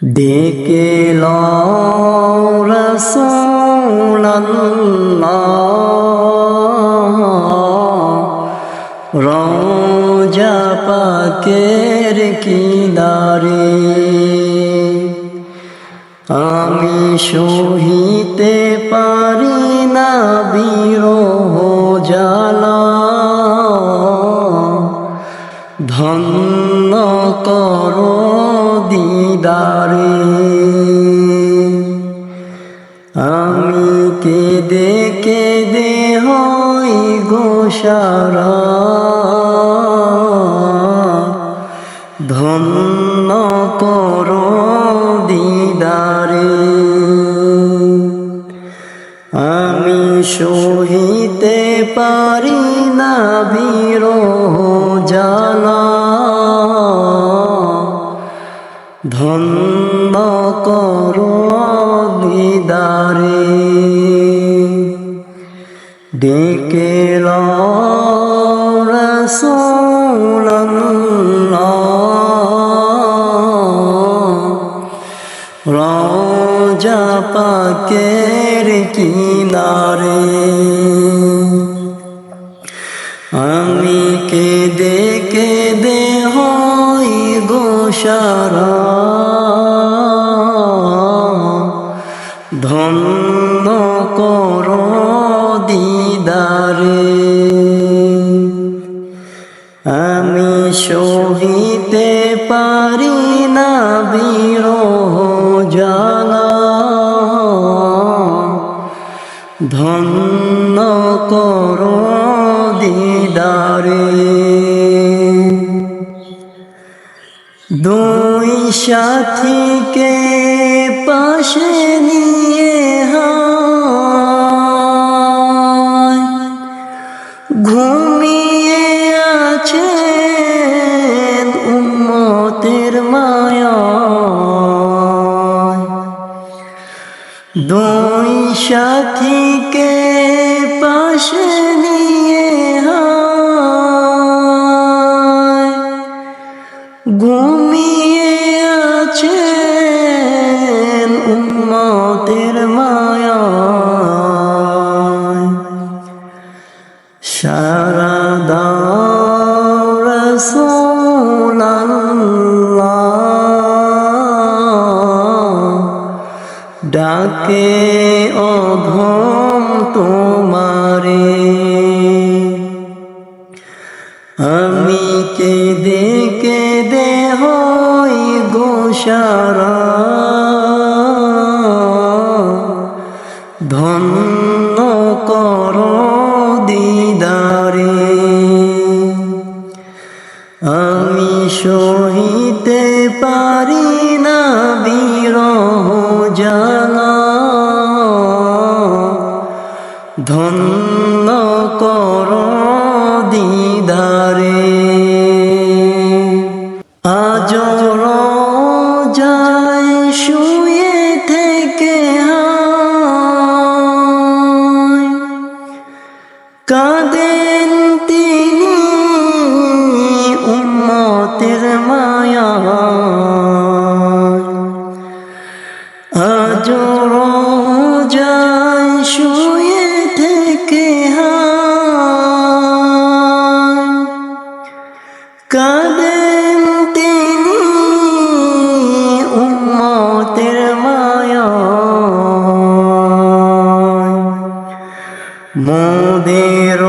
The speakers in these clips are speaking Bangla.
ডেকে রোজা পাকের কিনারে আমি সহিতে পারি না বিরহ জ্বালা কেঁদে কেঁদে হই গোসারা। ধন্য কর দিদারে। আমি সহিতে পারি না বিরহ জ্বালা ধন্য কর ডেকে রসুল্লাহ রোজা পাকের কিনারে আমি কেঁদে কেঁদে হই গোসারা। দিদারে আমি সহিতে পারি না বিরহ জ্বালা ধন্য কর দিদারে। দুই সাথীকে পাশে নিয়ে ঘুমিয়ে আছেন উম্মতের মায়া দুই সাথীকে পাশে নিয়ে ঘুমিয়ে আছেন সারা ডাকে অধম তোমারে। আমি কেঁদে কেঁদে হই গোসারা। ধন্য কর কাঁদেন তিনি উম্মতের মায়া। আজ যায় শুয়ে থেকে কাঁদেন মোদের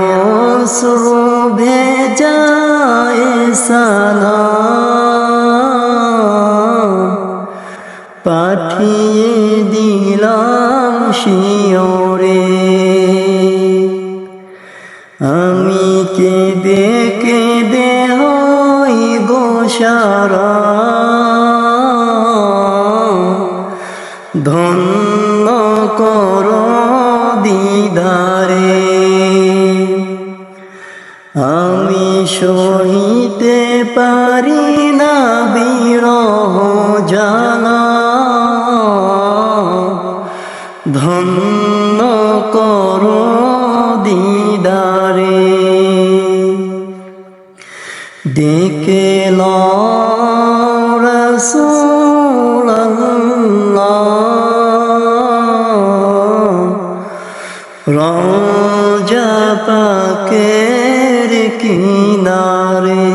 শ্রুভে যায় সালাম। পাঠিয়ে দিলাম শিওরে। আমি কেঁদে কেঁদে হই গোসারা ধন্য কর দিদারে। আমি সহিতে পারি না বিরহ জানা। ধন্য কর দিদারে। ডেকে রসুল্লাহ রোজা পাকের কিনারে